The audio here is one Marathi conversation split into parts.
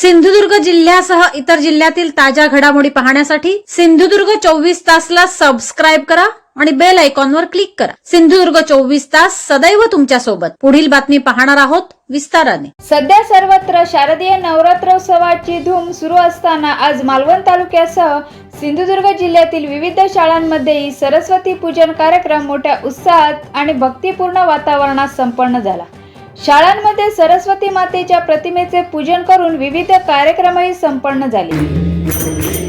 सिंधुदुर्ग जिल्ह्यासह इतर जिल्ह्यातील ताज्या घडामोडी पाहण्यासाठी सिंधुदुर्ग चोवीस तासला सबस्क्राईब करा आणि बेल आयकॉनवर क्लिक करा. सिंधुदुर्ग चोवीस तास सदैव तुमच्यासोबत. पुढील बातमी पाहणार आहोत विस्ताराने. सध्या सर्वत्र शारदीय नवरात्रोत्सवाची धूम सुरू असताना आज मालवण तालुक्यासह सिंधुदुर्ग जिल्ह्यातील विविध शाळांमध्येही सरस्वती पूजन कार्यक्रम मोठ्या उत्साहात आणि भक्तिपूर्ण वातावरणात संपन्न झाला. शाळांमध्ये सरस्वती मातेच्या प्रतिमेचे पूजन करून विविध कार्यक्रमही संपन्न झाले.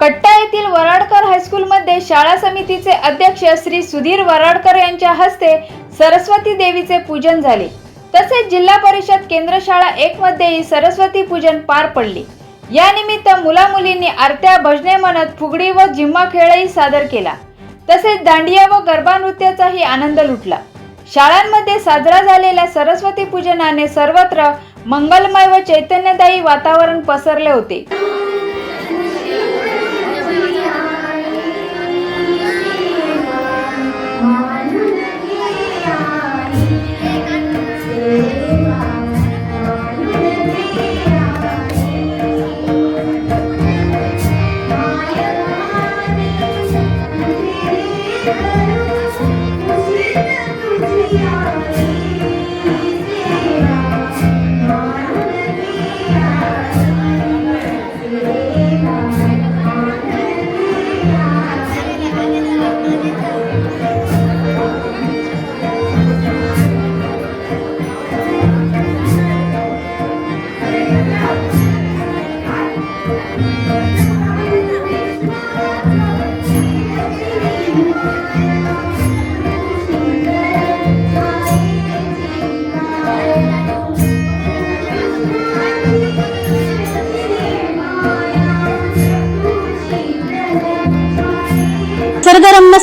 कट्टा येथील वराडकर हायस्कूलमध्ये शाळा समितीचे अध्यक्ष श्री सुधीर वराडकर यांच्या हस्ते सरस्वती देवीचे पूजन झाले. तसेच जिल्हा परिषद केंद्र शाळा एक मध्येही सरस्वती पूजन पार पडले. या निमित्त मुला मुलींनी आरत्या भजने म्हणत फुगडी व जिम्मा खेळही सादर केला. तसेच दांडिया व गरबा नृत्याचाही आनंद लुटला. शाळांमध्ये साजरा झालेल्या सरस्वती पूजनाने सर्वत्र मंगलमय व चैतन्यदायी वातावरण पसरले होते.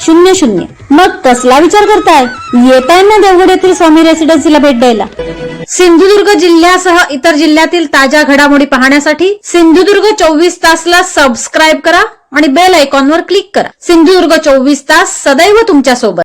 शून्य शून्य. मग कसला विचार करताय? येताय ना देवगड येथील स्वामी रेसिडेन्सीला भेट द्यायला. सिंधुदुर्ग जिल्ह्यासह इतर जिल्ह्यातील ताज्या घडामोडी पाहण्यासाठी सिंधुदुर्ग चोवीस तासला सबस्क्राईब करा आणि बेल आयकॉनवर क्लिक करा. सिंधुदुर्ग चोवीस तास सदैव तुमच्यासोबत